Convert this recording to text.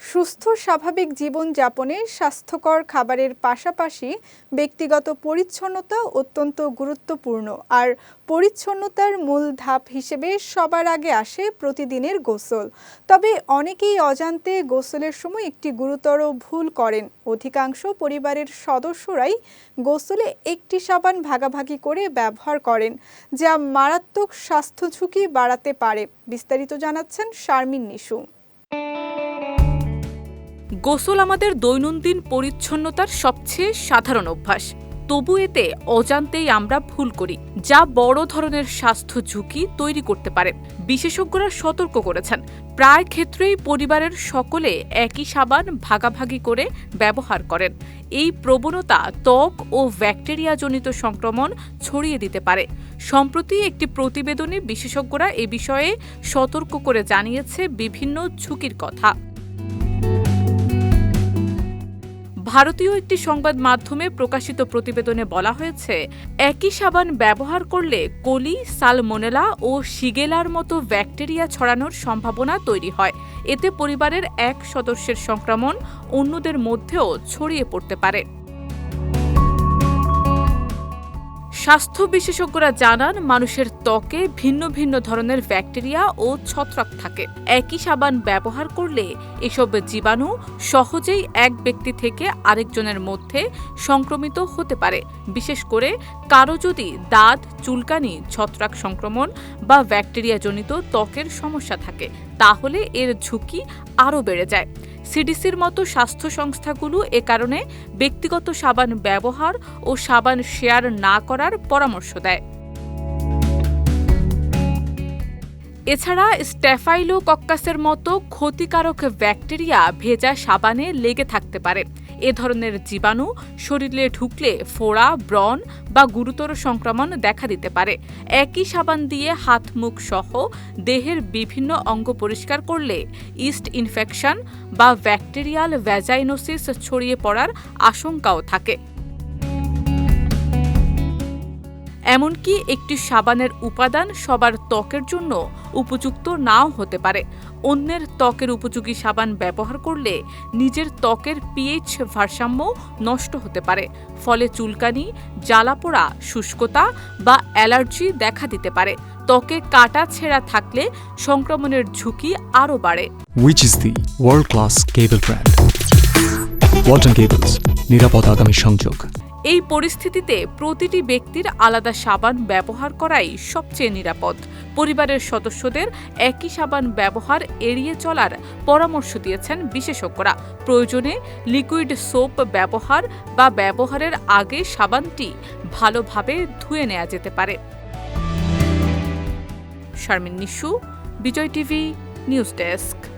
সুস্থ, স্বাভাবিক জীবনযাপনে স্বাস্থ্যকর খাবারের পাশাপাশি ব্যক্তিগত পরিচ্ছন্নতা অত্যন্ত গুরুত্বপূর্ণ। আর পরিচ্ছন্নতার মূল ধাপ হিসেবে সবার আগে আসে প্রতিদিনের গোসল। তবে অনেকেই অজান্তে গোসলের সময় একটি গুরুতর ভুল করেন। অধিকাংশ পরিবারের সদস্যরাই গোসলে একটি সাবান ভাগাভাগি করে ব্যবহার করেন, যা মারাত্মক স্বাস্থ্য ঝুঁকি বাড়াতে পারে, বিস্তারিত জানাচ্ছেন শারমিন নিশু। গোসল আমাদের দৈনন্দিন পরিচ্ছন্নতার সবচেয়ে সাধারণ অভ্যাস। তবু এতে অজান্তেই আমরা ভুল করি, যা বড় ধরনের স্বাস্থ্য ঝুঁকি তৈরি করতে পারে। বিশেষজ্ঞরা সতর্ক করেছেন, প্রায় ক্ষেত্রেই পরিবারের সকলে একই সাবান ভাগাভাগি করে ব্যবহার করেন। এই প্রবণতা ত্বক ও ব্যাকটেরিয়াজনিত সংক্রমণ ছড়িয়ে দিতে পারে। সম্প্রতি একটি প্রতিবেদনে বিশেষজ্ঞরা এ বিষয়ে সতর্ক করে জানিয়েছে বিভিন্ন ঝুঁকির কথা। ভারতীয় একটি সংবাদ মাধ্যমে প্রকাশিত প্রতিবেদনে বলা হয়েছে, একই সাবান ব্যবহার করলে কলি, সালমোনেলা ও শিগেলার মতো ব্যাকটেরিয়া ছড়ানোর সম্ভাবনা তৈরি হয়। এতে পরিবারের এক সদস্যের সংক্রমণ অন্যদের মধ্যেও ছড়িয়ে পড়তে পারে। স্বাস্থ্য বিশেষজ্ঞরা জানান, মানুষের ত্বকে ভিন্ন ভিন্ন ধরনের ব্যাকটেরিয়া ও ছত্রাক থাকে। একই সাবান ব্যবহার করলে এসব জীবাণু সহজেই এক ব্যক্তি থেকে আরেকজনের মধ্যে সংক্রমিত হতে পারে। বিশেষ করে কারও যদি দাঁত, চুলকানি, ছত্রাক সংক্রমণ বা ব্যাকটেরিয়াজনিত ত্বকের সমস্যা থাকে, তাহলে এর ঝুঁকি আরও বেড়ে যায়। সিডিসির মতো স্বাস্থ্য সংস্থাগুলো এ কারণে ব্যক্তিগত সাবান ব্যবহার ও সাবান শেয়ার না করার পরামর্শ দেয়। এছাড়া স্ট্যাফাইলোকক্কাসের মতো ক্ষতিকারক ব্যাকটেরিয়া ভেজা সাবানে লেগে থাকতে পারে। এ ধরনের জীবাণু শরীরে ঢুকলে ফোড়া, ব্রণ বা গুরুতর সংক্রমণ দেখা দিতে পারে। একই সাবান দিয়ে হাত, মুখ সহ দেহের বিভিন্ন অঙ্গ পরিষ্কার করলে ইস্ট ইনফেকশন বা ব্যাকটেরিয়াল ভ্যাজাইনোসিস ছড়িয়ে পড়ার আশঙ্কাও থাকে। এমনকি একটি সাবানের উপাদান সবার ত্বকের জন্য উপযুক্ত নাও হতে পারে। অন্যের ত্বকের উপযোগী সাবান ব্যবহার করলে নিজের ত্বকের পিএইচ ভারসাম্য নষ্ট হতে পারে ফলে চুলকানি জ্বালাপোড়া শুষ্কতা বা অ্যালার্জি দেখা দিতে পারে। ত্বকে কাটা ছেঁড়া থাকলে সংক্রমণের ঝুঁকি আরও বাড়ে। Which is the world class cable brand. Walton Cables, নিরাপদ আগামী সংযোগ। এই পরিস্থিতিতে প্রতিটি ব্যক্তির আলাদা সাবান ব্যবহার করাই সবচেয়ে নিরাপদ। পরিবারের সদস্যদের একই সাবান ব্যবহার এড়িয়ে চলার পরামর্শ দিয়েছেন বিশেষজ্ঞরা। প্রয়োজনে লিকুইড সোপ ব্যবহার বা ব্যবহারের আগে সাবানটি ভালোভাবে ধুয়ে নেওয়া যেতে পারে। Sharmin Nishu, Bijoy TV, news desk.